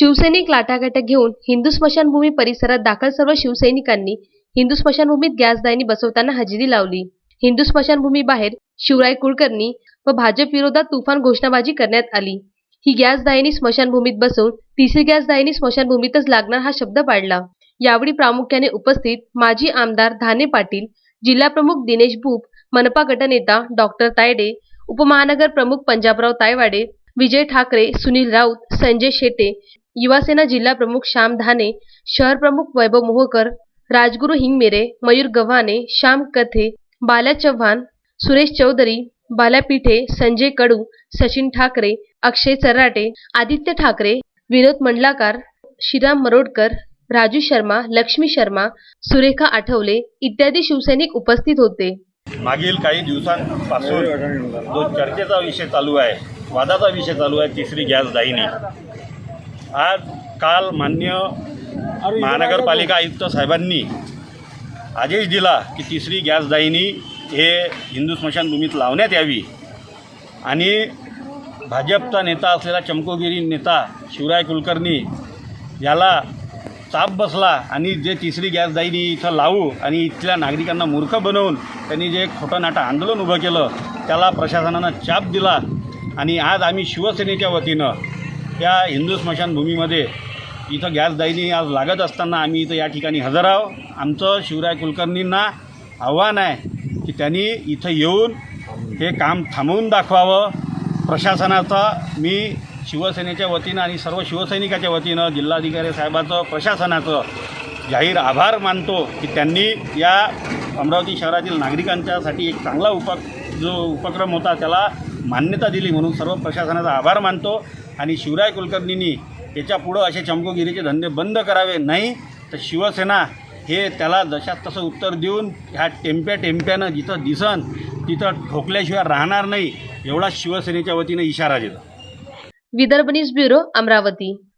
शिवसैनिक लाटाकाट्या घेऊन हिंदू स्मशानभूमी परिसरात दाखल सर्व शिवसैनिकांनी हिंदू स्मशानभूमीत गॅसदायनी बसवताना हजेरी लावली. हिंदू स्मशानभूमी बाहेर शिवराय कुलकर्णी व भाजप विरोधात तुफान घोषणाबाजी करण्यात आली. ही गॅसदायनी स्मशानभूमीत बसवून तिसरी गॅसदायनी स्मशानभूमीतच लागणार हा शब्द पाडला. यावेळी प्रामुख्याने उपस्थित माजी आमदार धाने पाटील जिल्हाप्रमुख दिनेश भूप मनपा गटनेता डॉक्टर तायडे उपमहानगर प्रमुख पंजाबराव तायवाडे विजय ठाकरे सुनील राऊत संजय शेटे युवासेना जिल्हा प्रमुख श्याम धाने शहर प्रमुख वैभव मोहकर राजगुरू हिंगमिरे मयूर गव्हाणे श्याम कथे बाल्या चव्हाण सुरेश चौधरी बाल्या पिठे संजय कडू सचिन ठाकरे अक्षय चर्राटे आदित्य ठाकरे विनोद मंडलाकार श्रीराम मरोडकर राजू शर्मा लक्ष्मी शर्मा सुरेखा आठवले इत्यादी शिवसैनिक उपस्थित होते. मागील काही दिवसांपासून जो चर्चेचा विषय चालू आहे वादाचा विषय चालू आहे तिसरी गॅस दाहिनी. आज काल मान्य महानगरपालिका आयुक्त साहेबांनी आदेश दिला की तिसरी गॅस दाहिनी हे हिंदू स्मशानभूमीत लावण्यात यावी. आणि भाजपचा नेता असलेला चमकोगिरी नेता शिवराय कुलकर्णी याला चाप बसला आणि जे तिसरी गॅस दाहिनी इथं लावू आणि इथल्या नागरिकांना मूर्ख बनवून त्यांनी जे खोटं नाटं आंदोलन उभं केलं त्याला प्रशासनानं चाप दिला. आणि आज आम्ही शिवसेनेच्या वतीनं या हिंदू स्मशानभूमीमध्ये इथं गॅस दाहिनी आज लागत असताना आम्ही इथं या ठिकाणी हजर आहोत. आमचं शिवराय कुलकर्णींना आव्हान आहे की त्यांनी इथं येऊन हे काम थांबवून दाखवावं. प्रशासनाचा मी शिवसेनेच्या वतीनं आणि सर्व शिवसैनिकाच्या वतीनं जिल्हाधिकारी साहेबाचं प्रशासनाचं जाहीर आभार मानतो की त्यांनी या अमरावती शहरातील नागरिकांच्यासाठी एक चांगला उप जो उपक्रम होता त्याला मान्यता दिली म्हणून सर्व प्रशासनाचा आभार मानतो. आणि शिवराय कुलकर्णींनी याच्यापुढं असे चमकोगिरीचे धंदे बंद करावे नाही तर शिवसेना हे त्याला जशात तसं उत्तर देऊन ह्या टेम्प्या टेम्प्यानं जिथं दिसन तिथं ठोकल्याशिवाय राहणार नाही एवढा शिवसेनेच्या वतीनं इशारा देतो. Vidarbha news bureau Amravati.